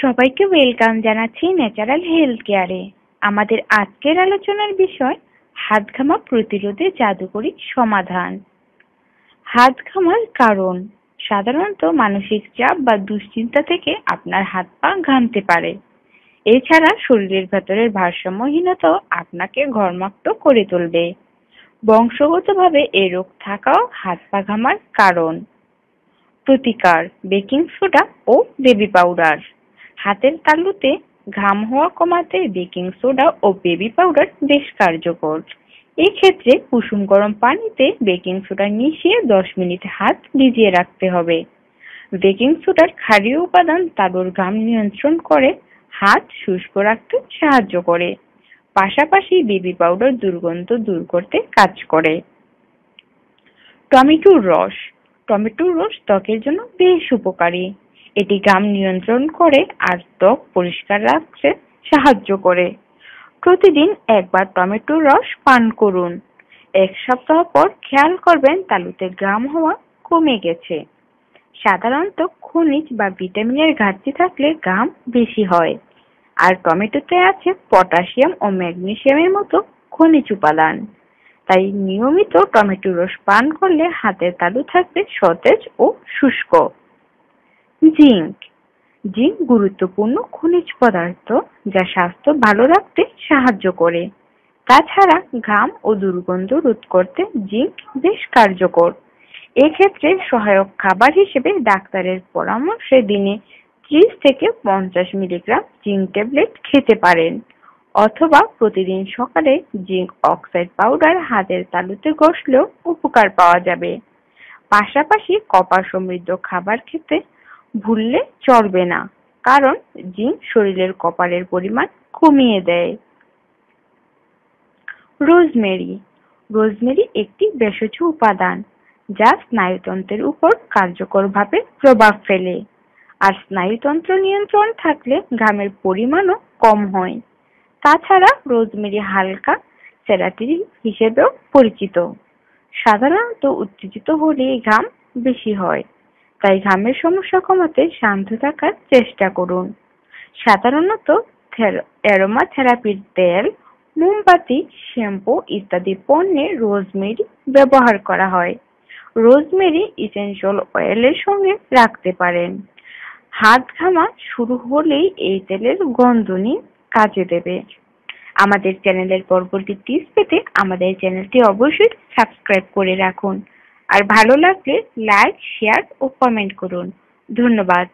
সবাইকে ওয়েলকাম জানাচ্ছি natural health কেয়ারে আমাদের আজকের আলোচনার বিষয় হাত ঘামা প্রতিরোধে জাদুকরী সমাধান। হাত ঘামার কারণ, সাধারণত মানসিক চাপ বা দুশ্চিন্তা থেকে আপনার হাত পা ঘামতে পারে। এছাড়া শরীরের ভেতরের ভারসাম্যহীনতাও আপনাকে ঘর্মাক্ত করে তুলবে। বংশগতভাবে এ রোগ থাকাও হাত পা ঘামার কারণ। প্রতিকার, বেকিং সোডা ও বেবি পাউডার। হাতের তালুতে ঘাম হওয়া কমাতে বেকিং সোডা ও বেবি পাউডার বেশ কার্যকর। এক্ষেত্রে কুসুম গরম পানিতে বেকিং সোডা মিশিয়ে দশ মিনিট হাত ভিজিয়ে রাখতে হবে। বেকিং সোডার ক্ষারীয় উপাদান তালুর ঘাম নিয়ন্ত্রণ করে হাত শুষ্ক রাখতে সাহায্য করে। পাশাপাশি বেবি পাউডার দুর্গন্ধ দূর করতে কাজ করে। টমেটোর রস। টমেটোর রস ত্বকের জন্য বেশ উপকারী। এটি ঘাম নিয়ন্ত্রণ করে আর ত্বক পরিষ্কার রাখতে সাহায্য করে। প্রতিদিন একবার টমেটোর রস পান করুন। এক সপ্তাহ পর খেয়াল করবেন তালুতে ঘাম হওয়া কমে গেছে। সাধারণত খনিজ বা ভিটামিনের ঘাটতি থাকলে ঘাম বেশি হয়। আর টমেটোতে আছে পটাশিয়াম ও ম্যাগনেশিয়ামের মতো খনিজ উপাদান। তাই নিয়মিত টমেটো রস পান করলে হাতের তালু থাকবে সতেজ ও শুষ্ক। জিঙ্ক। জিঙ্ক গুরুত্বপূর্ণ খনিজ পদার্থ যা স্বাস্থ্য ভালো রাখতে সাহায্য করে। তাছাড়া ঘাম ও দুর্গন্ধ রোধ করতে জিঙ্ক বেশ কার্যকর। এক্ষেত্রে সহায়ক খাবার হিসেবে ডাক্তারের পরামর্শে দিনে ত্রিশ থেকে পঞ্চাশ মিলিগ্রাম জিঙ্ক ট্যাবলেট খেতে পারেন। অথবা প্রতিদিন সকালে জিঙ্ক অক্সাইড পাউডার হাতের তালুতে ঘষলেও উপকার পাওয়া যাবে। পাশাপাশি কপার সমৃদ্ধ খাবার খেতে ভুললে চলবে না, কারণ জিঙ্ক শরীরের কপারের পরিমাণ কমিয়ে দেয়। রোজমেরি রোজমেরি একটি ভেষজ উপাদান যা স্নায়ুতন্ত্রের উপর কার্যকরভাবে প্রভাব ফেলে, আর স্নায়ুতন্ত্র নিয়ন্ত্রণ থাকলে ঘামের পরিমাণও কম হয়। তাছাড়া রোজমেরি হালকা সেরাটিন হিসেবেও পরিচিত। সাধারণত উত্তেজিত হলেই ঘাম বেশি হয়। তাই ঘামের সমস্যা কমাতে শান্ত থাকার চেষ্টা করুন। সাধারণত অ্যারোমা থেরাপির তেল, মোমবাতি, শ্যাম্পু ইত্যাদি পণ্যে রোজমেরি ব্যবহার করা হয়। রোজমেরি ইসেনশিয়াল অয়েলের সঙ্গে রাখতে পারেন। হাত ঘামা শুরু হলেই এই তেলের গন্ধ নিয়ে কাজে দেবে। আমাদের চ্যানেলের পরবর্তী টিপস পেতে আমাদের চ্যানেলটি অবশ্যই সাবস্ক্রাইব করে রাখুন। আর ভালো লাগলে লাইক শেয়ার ও কমেন্ট করুন। ধন্যবাদ।